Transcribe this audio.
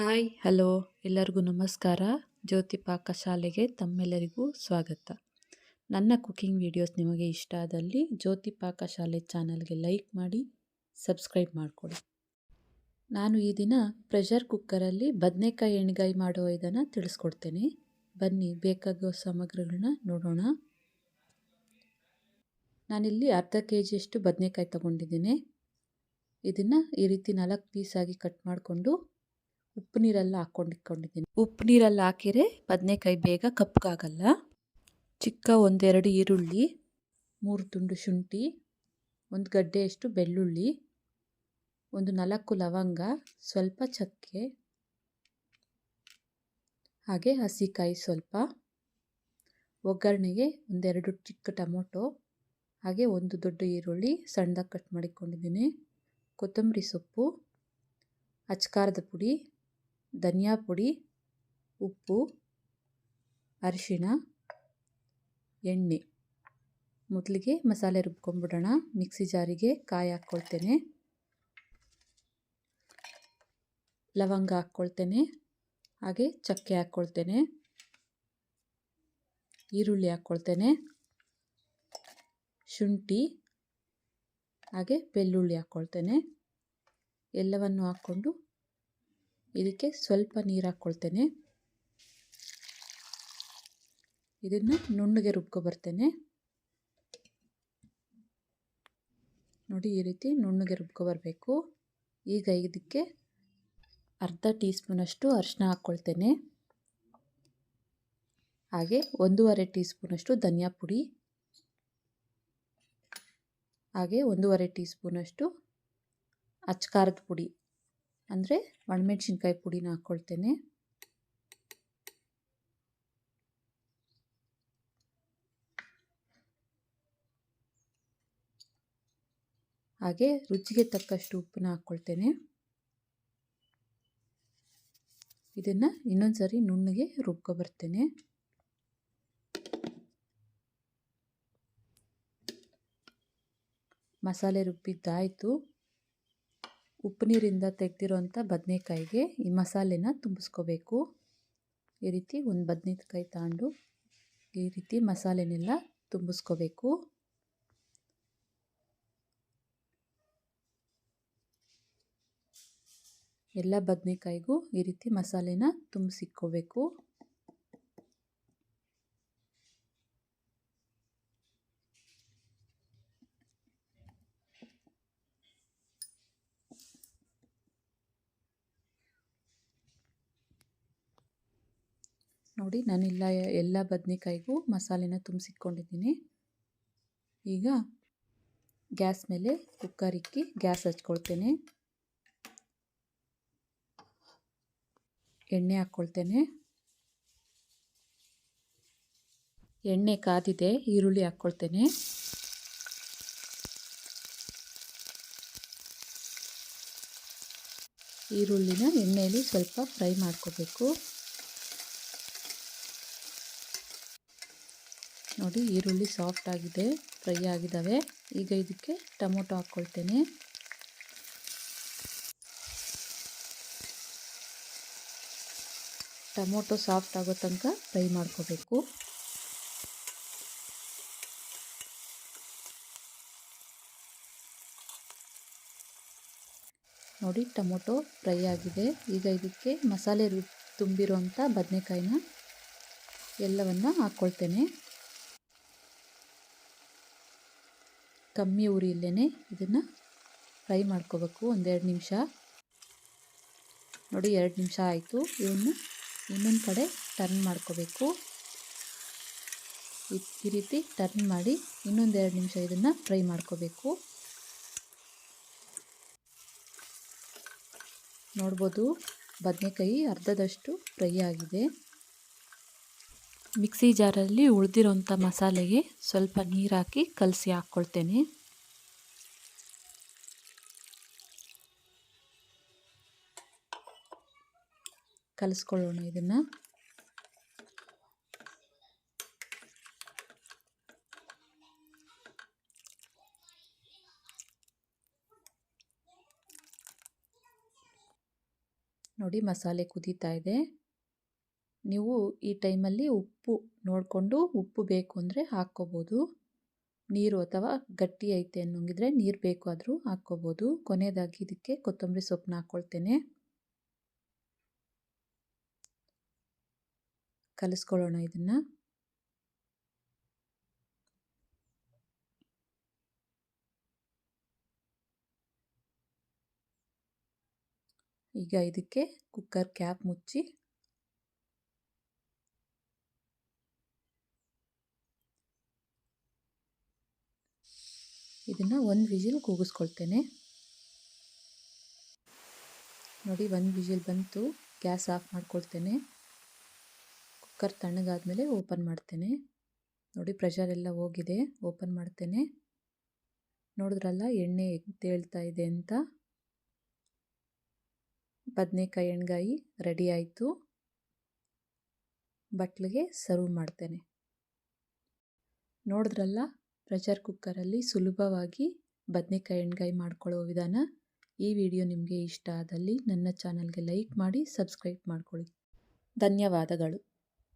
Hi, hello. ಎಲ್ಲರಿಗೂ ನಮಸ್ಕಾರ. ಜ್ಯೋತಿ ಪಾಕಶಾಲೆಗೆ ತಮ್ಮೆಲ್ಲರಿಗೂ ಸ್ವಾಗತ. ನನ್ನ ಕುಕಿಂಗ್ ವಿಡಿಯೋಸ್ ನಿಮಗೆ ಇಷ್ಟ ಆದಲ್ಲಿ ಜ್ಯೋತಿ ಪಾಕಶಾಲೆ ಚಾನಲ್ಗೆ ಲೈಕ್ ಮಾಡಿ, ಸಬ್ಸ್ಕ್ರೈಬ್ ಮಾಡಿಕೊಡಿ ನಾನು ಈ ದಿನ ಪ್ರೆಷರ್ ಕುಕ್ಕರಲ್ಲಿ ಬದನೆಕಾಯಿ ಎಣ್ಗಾಯಿ ಮಾಡೋ ಇದನ್ನು ತಿಳಿಸ್ಕೊಡ್ತೇನೆ. ಬನ್ನಿ ಬೇಕಾಗೋ ಸಾಮಗ್ರಿಗಳನ್ನ ನೋಡೋಣ. ನಾನಿಲ್ಲಿ ಅರ್ಧ ಕೆ ಜಿಯಷ್ಟು ಬದನೆಕಾಯಿ ತಗೊಂಡಿದ್ದೀನಿ. ಇದನ್ನು ಈ ರೀತಿ ನಾಲ್ಕು ಪೀಸಾಗಿ ಕಟ್ ಮಾಡಿಕೊಂಡು ಉಪ್ಪು ನೀರೆಲ್ಲ ಹಾಕೊಂಡಿಕ್ಕೊಂಡಿದ್ದೀನಿ ಉಪ್ಪು ನೀರಲ್ಲಿ ಹಾಕಿರೆ ಬದನೆಕಾಯಿ ಬೇಗ ಕಪ್ಪಗಾಗಲ್ಲ. ಚಿಕ್ಕ ಒಂದೆರಡು ಈರುಳ್ಳಿ, ಮೂರು ತುಂಡು ಶುಂಠಿ, ಒಂದು ಗಡ್ಡೆಯಷ್ಟು ಬೆಳ್ಳುಳ್ಳಿ, ಒಂದು ನಾಲ್ಕು ಲವಂಗ, ಸ್ವಲ್ಪ ಚಕ್ಕೆ, ಹಾಗೆ ಹಸಿಕಾಯಿ ಸ್ವಲ್ಪ, ಒಗ್ಗರಣೆಗೆ ಒಂದೆರಡು ಚಿಕ್ಕ ಟೊಮೊಟೊ, ಹಾಗೆ ಒಂದು ದೊಡ್ಡ ಈರುಳ್ಳಿ ಸಣ್ಣದಾಗಿ ಕಟ್ ಮಾಡಿಕೊಂಡಿದ್ದೀನಿ. ಕೊತ್ತಂಬರಿ ಸೊಪ್ಪು, ಅಚ್ಕಾರದ ಪುಡಿ ಧನಿಯಾ ಪುಡಿ, ಉಪ್ಪು, ಅರಿಶಿಣ, ಎಣ್ಣೆ. ಮೊದಲಿಗೆ ಮಸಾಲೆ ರುಬ್ಕೊಂಡ್ಬಿಡೋಣ. ಮಿಕ್ಸಿ ಜಾರಿಗೆ ಕಾಯಿ ಹಾಕ್ಕೊಳ್ತೇನೆ. ಲವಂಗ ಹಾಕ್ಕೊಳ್ತೇನೆ. ಹಾಗೆ ಚಕ್ಕೆ ಹಾಕ್ಕೊಳ್ತೇನೆ. ಈರುಳ್ಳಿ ಹಾಕ್ಕೊಳ್ತೇನೆ. ಶುಂಠಿ. ಹಾಗೆ ಬೆಳ್ಳುಳ್ಳಿ ಹಾಕ್ಕೊಳ್ತೇನೆ. ಎಲ್ಲವನ್ನು ಹಾಕ್ಕೊಂಡು ಇದಕ್ಕೆ ಸ್ವಲ್ಪ ನೀರು ಹಾಕ್ಕೊಳ್ತೇನೆ. ಇದನ್ನು ನುಣ್ಣಗೆ ರುಬ್ಕೊಬರ್ತೇನೆ ನೋಡಿ ಈ ರೀತಿ ನುಣ್ಣಗೆ ರುಬ್ಕೊಬರಬೇಕು ಈಗ ಇದಕ್ಕೆ ಅರ್ಧ ಟೀ ಸ್ಪೂನಷ್ಟು ಅರಿಶಿನ ಹಾಕ್ಕೊಳ್ತೇನೆ. ಹಾಗೆ ಒಂದೂವರೆ ಟೀ ಸ್ಪೂನಷ್ಟು ಧನಿಯಾ ಪುಡಿ. ಹಾಗೆ ಒಂದೂವರೆ ಟೀ ಸ್ಪೂನಷ್ಟು ಅಚ್ಕಾರದ ಪುಡಿ. ಅಂದರೆ ಒಣಮೆಣ್ಸಿನ್ಕಾಯಿ ಪುಡಿನ ಹಾಕ್ಕೊಳ್ತೇನೆ ಹಾಗೆ ರುಚಿಗೆ ತಕ್ಕಷ್ಟು ಉಪ್ಪನ್ನ ಹಾಕ್ಕೊಳ್ತೇನೆ ಇದನ್ನು ಇನ್ನೊಂದು ಸರಿ ನುಣ್ಣಗೆ ರುಬ್ಕೊಬರ್ತೇನೆ ಮಸಾಲೆ ರುಬ್ಬಿದ್ದಾಯಿತು. ಉಪ್ಪು ನೀರಿಂದ ತೆಗೆದಿರೋಂಥ ಬದನೆಕಾಯಿಗೆ ಈ ಮಸಾಲೆನ ತುಂಬಿಸ್ಕೋಬೇಕು. ಈ ರೀತಿ ಒಂದು ಬದನೆಕಾಯಿ ತಗೊಂಡು ಈ ರೀತಿ ಮಸಾಲೆನೆಲ್ಲ ತುಂಬಿಸ್ಕೋಬೇಕು. ಎಲ್ಲ ಬದನೆಕಾಯಿಗೂ ಈ ರೀತಿ ಮಸಾಲೆನ ತುಂಬಿಸಿಕ್ಕೋಬೇಕು ನೋಡಿ, ನಾನೆಲ್ಲ, ಎಲ್ಲ ಬದನೆಕಾಯಿಗೂ ಮಸಾಲೆನ ತುಂಬಿಸಿಟ್ಕೊಂಡಿದ್ದೀನಿ. ಈಗ ಗ್ಯಾಸ್ ಮೇಲೆ ಕುಕ್ಕರ್ ಇಕ್ಕಿ ಗ್ಯಾಸ್ ಹಚ್ಕೊಳ್ತೇನೆ. ಎಣ್ಣೆ ಹಾಕ್ಕೊಳ್ತೇನೆ. ಎಣ್ಣೆ ಕಾದಿದೆ, ಈರುಳ್ಳಿ ಹಾಕ್ಕೊಳ್ತೇನೆ. ಈರುಳ್ಳಿನ ಎಣ್ಣೆಯಲ್ಲಿ ಸ್ವಲ್ಪ ಫ್ರೈ ಮಾಡ್ಕೋಬೇಕು. ನೋಡಿ ಈರುಳ್ಳಿ ಸಾಫ್ಟ್ ಆಗಿದೆ ಫ್ರೈ ಆಗಿದ್ದಾವೆ ಈಗ ಇದಕ್ಕೆ ಟೊಮೊಟೊ ಹಾಕ್ಕೊಳ್ತೇನೆ ಟೊಮೊಟೊ ಸಾಫ್ಟ್ ಆಗೋ ತನಕ ಫ್ರೈ ಮಾಡ್ಕೋಬೇಕು. ನೋಡಿ ಟೊಮೊಟೊ ಫ್ರೈ ಆಗಿದೆ. ಈಗ ಇದಕ್ಕೆ ಮಸಾಲೆ ರು ತುಂಬಿರುವಂಥ ಬದನೆಕಾಯಿನ ಎಲ್ಲವನ್ನು ಹಾಕ್ಕೊಳ್ತೇನೆ ಕಮ್ಮಿ ಉರಿಯಲ್ಲೇ ಇದನ್ನು ಫ್ರೈ ಮಾಡ್ಕೋಬೇಕು, ಒಂದೆರಡು ನಿಮಿಷ. ನೋಡಿ, ಎರಡು ನಿಮಿಷ ಆಯಿತು. ಇವನ್ನು ಇನ್ನೊಂದು ಕಡೆ ಟರ್ನ್ ಮಾಡ್ಕೋಬೇಕು. ಈ ರೀತಿ ಟರ್ನ್ ಮಾಡಿ ಇನ್ನೊಂದೆರಡು ನಿಮಿಷ ಇದನ್ನು ಫ್ರೈ ಮಾಡ್ಕೋಬೇಕು. ನೋಡ್ಬೋದು, ಬದನೆಕಾಯಿ ಅರ್ಧದಷ್ಟು ಫ್ರೈ ಆಗಿದೆ. ಮಿಕ್ಸಿ ಜಾರಲ್ಲಿ ಉಳಿದಿರೋಂಥ ಮಸಾಲೆಗೆ ಸ್ವಲ್ಪ ನೀರು ಹಾಕಿ ಕಲಸಿ ಹಾಕ್ಕೊಳ್ತೇನೆ. ಕಲಿಸ್ಕೊಳ್ಳೋಣ ಇದನ್ನು. ನೋಡಿ ಮಸಾಲೆ ಕುದೀತಾ ಇದೆ. ನೀವು ಈ ಟೈಮಲ್ಲಿ ಉಪ್ಪು ನೋಡಿಕೊಂಡು ಉಪ್ಪು ಬೇಕು ಅಂದರೆ ಹಾಕ್ಕೋಬೋದು. ನೀರು ಅಥವಾ ಗಟ್ಟಿ ಐತೆ ಅನ್ನೋಂಗಿದ್ರೆ ನೀರು ಬೇಕು ಆದರೂ ಹಾಕ್ಕೋಬೋದು. ಕೊನೆಯದಾಗಿ ಇದಕ್ಕೆ ಕೊತ್ತಂಬರಿ ಸೊಪ್ಪನ್ನ ಹಾಕ್ಕೊಳ್ತೇನೆ ಕಲಿಸ್ಕೊಳ್ಳೋಣ ಇದನ್ನು. ಈಗ ಇದಕ್ಕೆ ಕುಕ್ಕರ್ ಕ್ಯಾಪ್ ಮುಚ್ಚಿ ಇದನ್ನು ಒಂದು ವಿಜಿಲ್ ಕೂಗಿಸ್ಕೊಳ್ತೇನೆ. ನೋಡಿ, ಒಂದು ವಿಜಿಲ್ ಬಂತು. ಗ್ಯಾಸ್ ಆಫ್ ಮಾಡ್ಕೊಳ್ತೇನೆ. ಕುಕ್ಕರ್ ತಣ್ಣಗಾದ್ಮೇಲೆ ಓಪನ್ ಮಾಡ್ತೇನೆ. ನೋಡಿ, ಪ್ರೆಷರ್ ಎಲ್ಲ ಹೋಗಿದೆ. ಓಪನ್ ಮಾಡ್ತೇನೆ. ನೋಡಿದ್ರಲ್ಲ, ಎಣ್ಣೆ ತೇಳ್ತಾ ಇದೆ ಅಂತ. ಬದನೆಕಾಯಿ ಎಣ್ಗಾಯಿ ರೆಡಿ ಆಯಿತು. ಬಟ್ಲಿಗೆ ಸರ್ವ್ ಮಾಡ್ತೇನೆ. ನೋಡಿದ್ರಲ್ಲ ಪ್ರೆಷರ್ ಕುಕ್ಕರಲ್ಲಿ ಸುಲಭವಾಗಿ ಬದನೆಕಾಯಿ ಎಣ್ಗಾಯಿ ಮಾಡ್ಕೊಳ್ಳೋ ವಿಧಾನ. ಈ ವಿಡಿಯೋ ನಿಮಗೆ ಇಷ್ಟ ಆದಲ್ಲಿ ನನ್ನ ಚಾನಲ್ಗೆ ಲೈಕ್ ಮಾಡಿ, ಸಬ್ಸ್ಕ್ರೈಬ್ ಮಾಡ್ಕೊಳ್ಳಿ. ಧನ್ಯವಾದಗಳು.